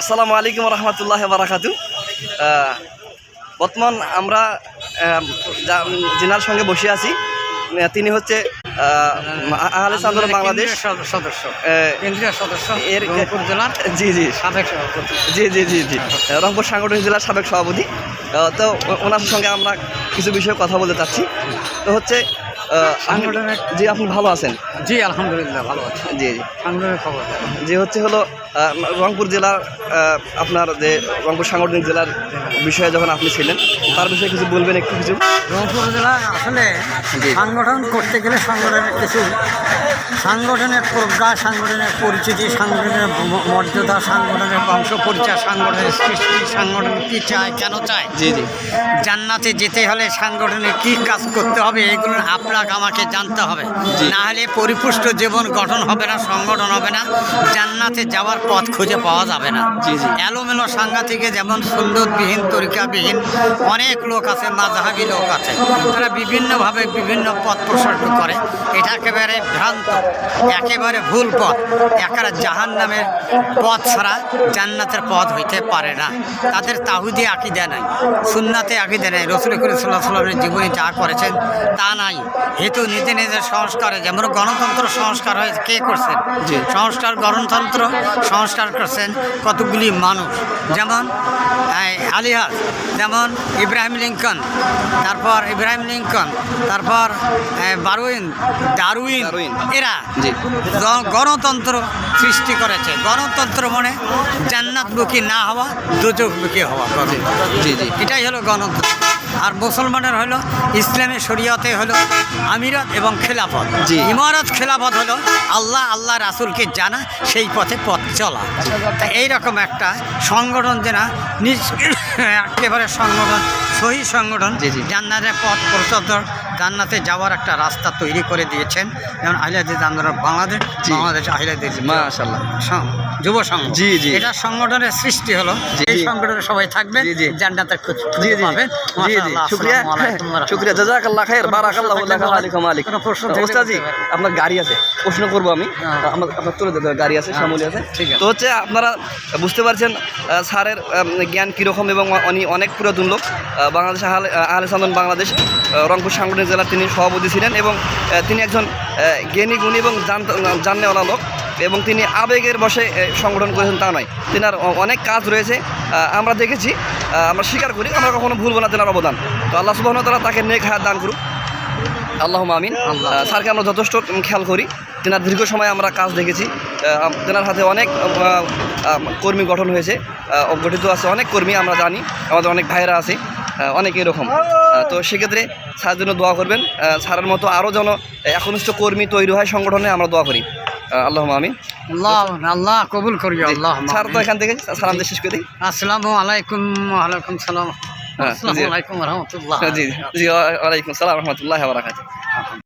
আসসালামু আলাইকুম রহমতুল্লাহ বারাকাতু। বর্তমান আমরা জিনার সঙ্গে বসে আছি। তিনি হচ্ছে আহ, আহলে আন্দোলন বাংলাদেশ সদস্য। কেন্দ্রীয় সদস্য এর রংপুর জেলার জি জি। সাবেক জি জি জি জি। রংপুর সাংগঠনিক জেলার সাবেক সভাপতি। তো ওনার সঙ্গে আমরা কিছু বিষয়ে কথা বলতে চাচ্ছি। তো হচ্ছে জি আপনি ভালো আছেন? জি আলহামদুলিল্লাহ ভালো আছে। জি জি। সাংগঠনিক খবর। যে হচ্ছে হলো রংপুর জেলার আপনার যে রংপুর সাংগঠনিক জেলার বিষয়ে যখন আপনি ছিলেন তার বিষয়ে কিছু বলবেন একটু কিছু? রংপুর জেলা আসলে। সংগঠন করতে গেলে সংগঠনের কিছু সাংগঠনের প্রজ্ঞা সাংগঠনের পরিচিতি সাংগঠনের মর্যাদা সাংগঠনের বংশ পরিচয় সাংগঠনের সৃষ্টি সাংগঠন কী চায় কেন চায়? জি জি। জান্নাতে যেতে হলে সাংগঠনে কি কাজ করতে হবে এগুলো আপনাকে আমাকে জানতে হবে। না হলে পরিপুষ্ট জীবন গঠন হবে না সংগঠন হবে না জান্নাতে যাওয়ার পথ খুঁজে পাওয়া যাবে না। এলোমেলো সাংঘাতিকে যেমন সুন্দরবিহীন তরিকাবিহীন অনেক লোক আছে মাঝহাবি লোক আছে তারা বিভিন্নভাবে বিভিন্ন পথ প্রশস্ত করে। এটা একেবারে ভ্রান্ত একেবারে ভুল পথ। একেবারে জাহান নামের পথ ছাড়া জান্নাতের পথ হইতে পারে না। তাদের তাহুদি আকিদা নাই সুন্নাতে আকিদা নাই। রসুল করিম সাল্লাহ সাল্লামের জীবনে যা করেছেন তা নাই। হেতু নিজে নিজের সংস্কারে যেমন গণতন্ত্র সংস্কার হয়ে কে করছেন? সংস্কার গণতন্ত্র সংস্কার করছেন কতগুলি মানুষ। যেমন এই, আলিহাজ যেমন ইব্রাহিম লিঙ্কন তারপর ইব্রাহিম লিঙ্কন তারপর বারুইন ডারউইন। এরা গণতন্ত্র সৃষ্টি করেছে। গণতন্ত্র মানে জান্নাতমুখী না হওয়া দুজকমুখী হওয়া। জি জি জি। এটাই হলো গণতন্ত্র। আর মুসলমানের হলো ইসলামের শরীয়তে হলো আমিরত এবং খেলাফত। ইমারত খেলাফত হলো আল্লাহ আল্লাহ রাসুলকে জানা সেই পথে পথ চলা তা এইরকম একটা সংগঠন যে না নিজ একেবারে সংগঠন সহি সংগঠন। জান্নাতের পথ প্রচলিত জান্নাতে যাওয়ার একটা রাস্তা তৈরি করে দিয়েছেন। যেমন আহিলাদিস আন্দোলন বাংলাদেশ বাংলাদেশ আহিলাদিস মাশাল্লাহ সং- যুব সংঘ জি, জি। এটা সংগঠনের সৃষ্টি হলো। এই। সংগঠনে সবাই থাকবেন জি। জান্নাতের খোঁজ জি জি। পাবেন। জি শুক্রিয়া। জাজাকাল্লাহ খায়ের বারাকাল্লাহ আলাইকুম মালিক পারেন। আপনার গাড়ি আছে। প্রশ্ন করব আমি। হ্যাঁ। আমার আপনার তুলে দেবে। গাড়ি আছে আছে। ঠিক আছে। তো হচ্ছে আপনারা বুঝতে পারছেন স্যারের জ্ঞান কীরকম এবং অনেক পুরাতন লোক। বাংলাদেশ আহলে আহলে বাংলাদেশ রংপুর সাংগঠনিক জেলার তিনি সভাপতি ছিলেন এবং তিনি একজন জ্ঞানী গুণী এবং জান- জাননেওয়ালা লোক এবং তিনি আবেগের বসে সংগঠন করেছেন তা নয়। তেনার অনেক কাজ রয়েছে আমরা দেখেছি আমরা স্বীকার করি আমরা কখনো ভুলবো না তেনার অবদান। তো আল্লাহ সুবাহ তারা তাকে নেক হায়াত দান করুক। আল্লাহ। আমিন। স্যারকে আমরা যথেষ্ট খেয়াল করি। তেনার দীর্ঘ সময় আমরা কাজ দেখেছি তেনার হাতে অনেক কর্মী গঠন হয়েছে গঠিত আছে অনেক কর্মী আমরা জানি আমাদের অনেক ভাইরা আছে। অনেক এরকম। তো সেক্ষেত্রে স্যারের জন্য দোয়া করবেন। স্যারের মতো আরও যেন একনিষ্ঠ কর্মী তৈরি হয় সংগঠনে আমরা দোয়া করি। আল্লাহ আমি আল্লাহ আল্লাহ কবুল করি আল্লাহ স্যার তো এখান থেকে সালাম শেষ করি দিই। আসসালামু আলাইকুম ওয়ালাইকুম সালাম। হ্যাঁ, আসসালামু। আলাইকুম রহমতুল্লাহ। জি জি ওয়ালাইকুম সালাম রহমতুল্লাহ বারাকাতুহ।